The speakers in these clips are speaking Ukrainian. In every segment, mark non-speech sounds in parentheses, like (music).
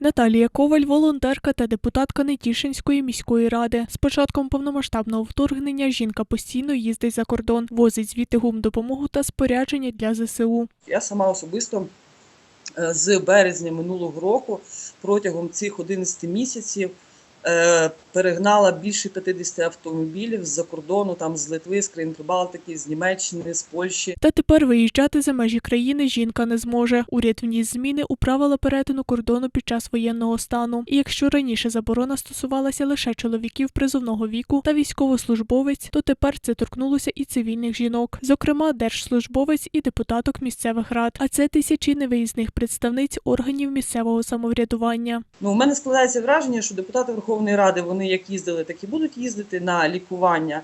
Наталія Коваль, волонтерка та депутатка Нетішинської міської ради. З початком повномасштабного вторгнення жінка постійно їздить за кордон, возить звідти гумдопомогу та спорядження для ЗСУ. Я сама особисто е, з березня минулого року протягом цих 11 місяців перегнала більше 50 автомобілів з-за кордону, там з Литви, з країн Прибалтики, з Німеччини, з Польщі. Та тепер виїжджати за межі країни жінка не зможе. Уряд вніс зміни у правила перетину кордону під час воєнного стану. І якщо раніше заборона стосувалася лише чоловіків призовного віку та військовослужбовець, то тепер це торкнулося і цивільних жінок, зокрема держслужбовець і депутаток місцевих рад. А це тисячі невиїзних представниць органів місцевого самоврядування. Ну, у мене складається враження, що депутати Верховної Ради вони як їздили, так і будуть їздити на лікування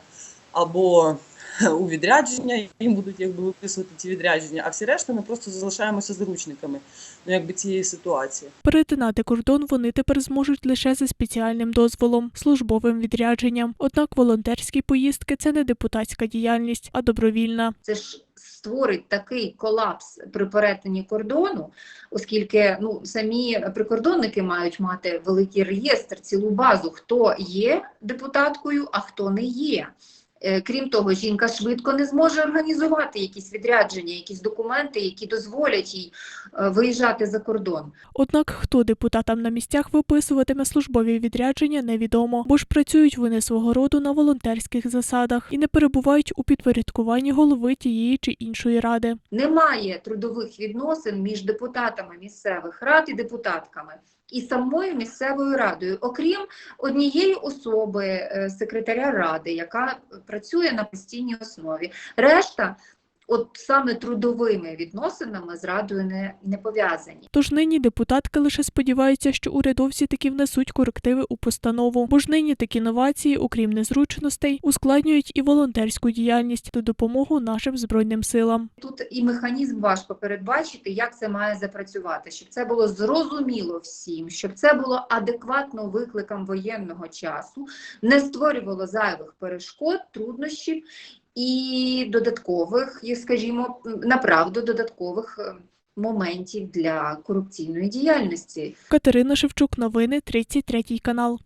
або (laughs) у відрядження. Їм будуть якби виписувати ці відрядження. А всі решта ми просто залишаємося заручниками ну, якби цієї ситуації. Перетинати кордон вони тепер зможуть лише за спеціальним дозволом, службовим відрядженням. Однак волонтерські поїздки це не депутатська діяльність, а добровільна. це ж створить такий колапс при перетині кордону, оскільки ну самі прикордонники мають мати великий реєстр, цілу базу, хто є депутаткою, а хто не є. Е, Крім того, жінка швидко не зможе організувати якісь відрядження, якісь документи, які дозволять їй е, виїжджати за кордон. Однак хто депутатам на місцях виписуватиме службові відрядження, невідомо, бо ж працюють вони свого роду на волонтерських засадах і не перебувають у підпорядкуванні голови тієї чи іншої ради. Немає трудових відносин між депутатами місцевих рад і депутатками. І самою місцевою радою, окрім однієї особи, е, секретаря ради, яка працює на постійній основі. Решта, от саме трудовими відносинами з радою не, не пов'язані. Тож нині депутатки лише сподіваються, що урядовці таки внесуть корективи у постанову, бо ж нині такі новації, окрім незручностей, ускладнюють і волонтерську діяльність та допомогу нашим збройним силам. Тут і механізм важко передбачити, як це має запрацювати, щоб це було зрозуміло всім, щоб це було адекватно викликам воєнного часу, не створювало зайвих перешкод, труднощів і додаткових, скажімо, направду додаткових е, моментів для корупційної діяльності. Катерина Шевчук, новини 33 канал.